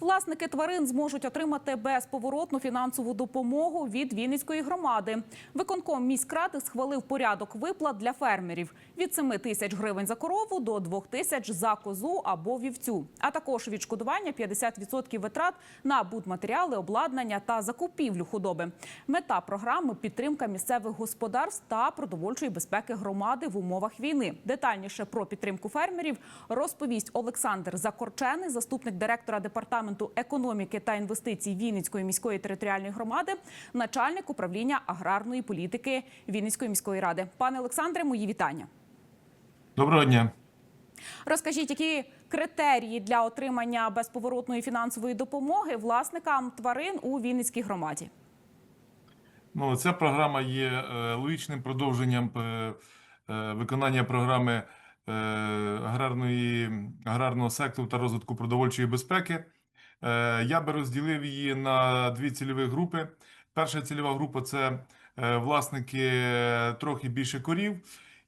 Власники тварин зможуть отримати безповоротну фінансову допомогу від Вінницької громади. Виконком міськради схвалив порядок виплат для фермерів від 7 тисяч гривень за корову до 2 тисяч за козу або вівцю, а також відшкодування 50% витрат на будматеріали, обладнання та закупівлю худоби. Мета програми підтримка місцевих господарств та продовольчої безпеки громади в умовах війни. Детальніше про підтримку фермерів розповість Олександр Закорчений, заступник директора департаменту економіки та інвестицій Вінницької міської територіальної громади, начальник управління аграрної політики Вінницької міської ради. Пане Олександре, мої вітання. Доброго дня. Розкажіть, які критерії для отримання безповоротної фінансової допомоги власникам тварин у Вінницькій громаді? Ну, ця програма є е, логічним продовженням е, е, виконання програми аграрної, аграрного сектору та розвитку продовольчої безпеки. Е, Я би розділив її на дві цільові групи. Перша цільова група це е, власники е, трохи більше корів,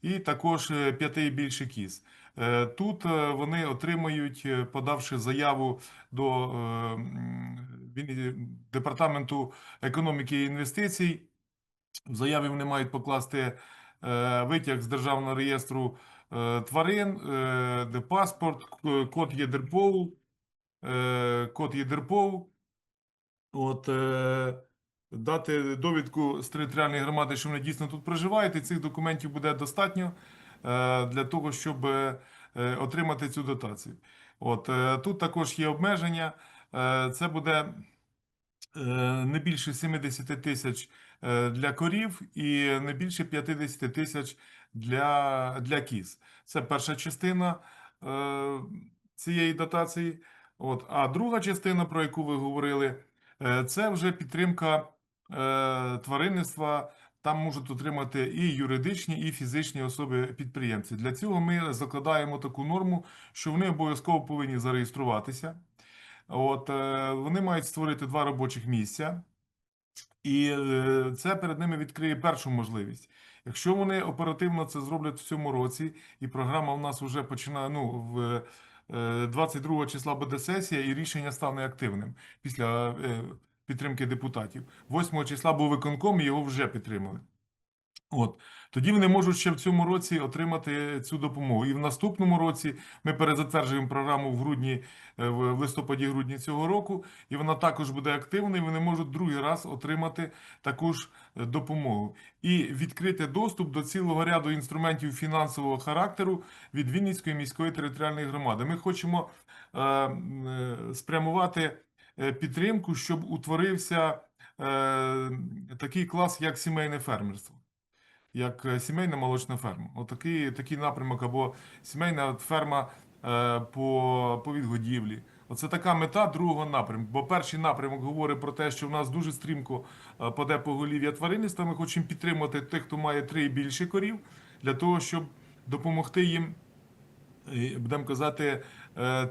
і також п'яти і більше кіз. Тут вони отримають, подавши заяву до департаменту економіки і інвестицій. В заяві вони мають покласти витяг з державного реєстру тварин, паспорт, код ЄДРПОУ, код ЄДРПОУ. От, е, дати довідку з територіальної громади, що вони дійсно тут проживають, і цих документів буде достатньо е, для того, щоб е, е, отримати цю дотацію. От, е, тут також є обмеження. Е, Це буде е, не більше 70 тисяч е, для корів і не більше 50 тисяч для, для кіз. Це перша частина е, цієї дотації. От. А друга частина, про яку ви говорили, е, це вже підтримка е, тваринництва. Там можуть отримати і юридичні, і фізичні особи-підприємці. Для цього ми закладаємо таку норму, що вони обов'язково повинні зареєструватися. От, е, вони мають створити два робочих місця, і це перед ними відкриє першу можливість. Якщо вони оперативно це зроблять в цьому році, і програма у нас вже починає, ну, в 22 числа буде сесія, і рішення стане активним після е, підтримки депутатів. 8 числа був виконком, і його вже підтримали. От тоді вони можуть ще в цьому році отримати цю допомогу. І в наступному році ми перезатверджуємо програму в грудні, е, в листопаді-грудні цього року, і вона також буде активною. і Вони можуть другий раз отримати таку ж е, допомогу і відкрити доступ до цілого ряду інструментів фінансового характеру від Вінницької міської територіальної громади. Ми хочемо е, е, спрямувати е, підтримку, щоб утворився е, такий клас, як сімейне фермерство як е, сімейна молочна ферма. Отакий такий напрямок або сімейна ферма е, по, по відгодівлі. Оце така мета другого напрямку. Бо перший напрямок говорить про те, що в нас дуже стрімко е, паде поголів'я тваринництва. Ми хочемо підтримати тих, хто має три і більше корів, для того, щоб допомогти їм будемо казати,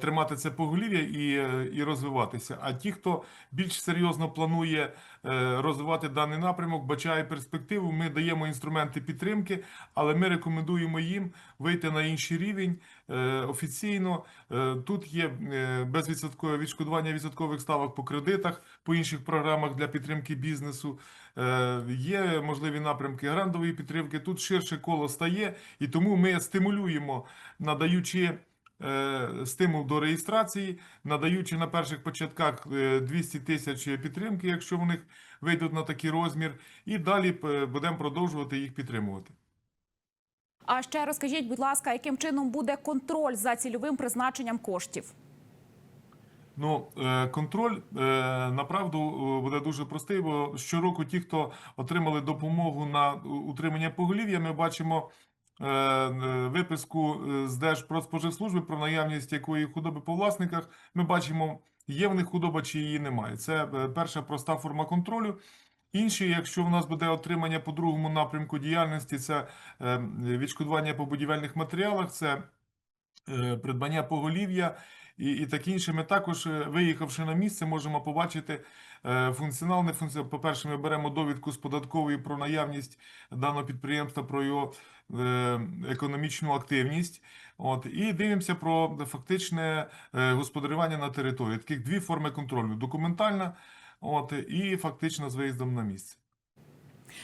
тримати це поголів'я і, е, і розвиватися. А ті, хто більш серйозно планує е, розвивати даний напрямок, бачає перспективу, ми даємо інструменти підтримки, але ми рекомендуємо їм вийти на інший рівень е, офіційно. Е, Тут є е, безвідсоткове відшкодування відсоткових ставок по кредитах, по інших програмах для підтримки бізнесу. Е, Є можливі напрямки грантової підтримки. Тут ширше коло стає, і тому ми стимулюємо, надаючи е, стимул до реєстрації, надаючи на перших початках е, 200 тисяч підтримки, якщо в них вийдуть на такий розмір, і далі е, будемо продовжувати їх підтримувати. А ще розкажіть, будь ласка, яким чином буде контроль за цільовим призначенням коштів? Ну, е, контроль е, направду е, буде дуже простий, бо щороку ті, хто отримали допомогу на утримання поголів'я, ми бачимо е, е, виписку е, з Держпродспоживслужби про наявність якої худоби по власниках. Ми бачимо, є в них худоба чи її немає. Це е, перша проста форма контролю. Інші, якщо в нас буде отримання по другому напрямку діяльності, це е, відшкодування по будівельних матеріалах, це е, придбання поголів'я і, і таке інше. Ми також, е, виїхавши на місце, можемо побачити е, функціонал, не функціонал. По-перше, ми беремо довідку з податкової про наявність даного підприємства, про його е, економічну активність. От, і дивимося про фактичне е, господарювання на території. Таких дві форми контролю: документальна от, і фактично з виїздом на місце.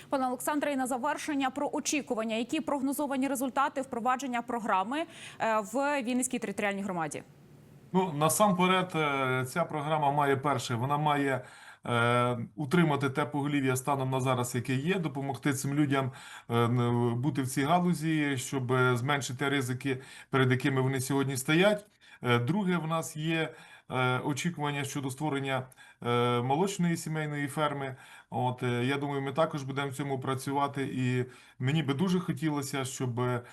Пане Олександре, і на завершення про очікування, які прогнозовані результати впровадження програми е, в Вінницькій територіальній громаді. Ну, насамперед, е, ця програма має перше, вона має е, утримати те поголів'я станом на зараз, яке є, допомогти цим людям е, бути в цій галузі, щоб е, зменшити ризики, перед якими вони сьогодні стоять. Е, Друге, в нас є е, очікування щодо створення е, молочної сімейної ферми. От е, я думаю, ми також будемо в цьому працювати. І мені би дуже хотілося, щоб е,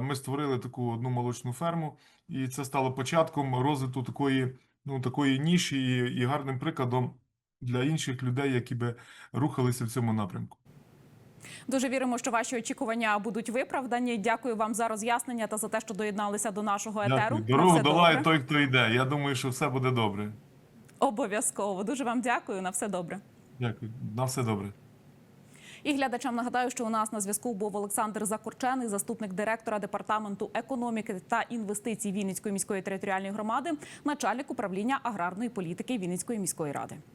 ми створили таку одну молочну ферму. І це стало початком розвитку такої, ну, такої ніші і, і гарним прикладом для інших людей, які би рухалися в цьому напрямку. Дуже віримо, що ваші очікування будуть виправдані. Дякую вам за роз'яснення та за те, що доєдналися до нашого етеру. Дякую. Дорогу долає той, хто йде. Я думаю, що все буде добре. Обов'язково. Дуже вам дякую. На все добре. Дякую. На все добре. І глядачам нагадаю, що у нас на зв'язку був Олександр Закорчений, заступник директора департаменту економіки та інвестицій Вінницької міської територіальної громади, начальник управління аграрної політики Вінницької міської ради.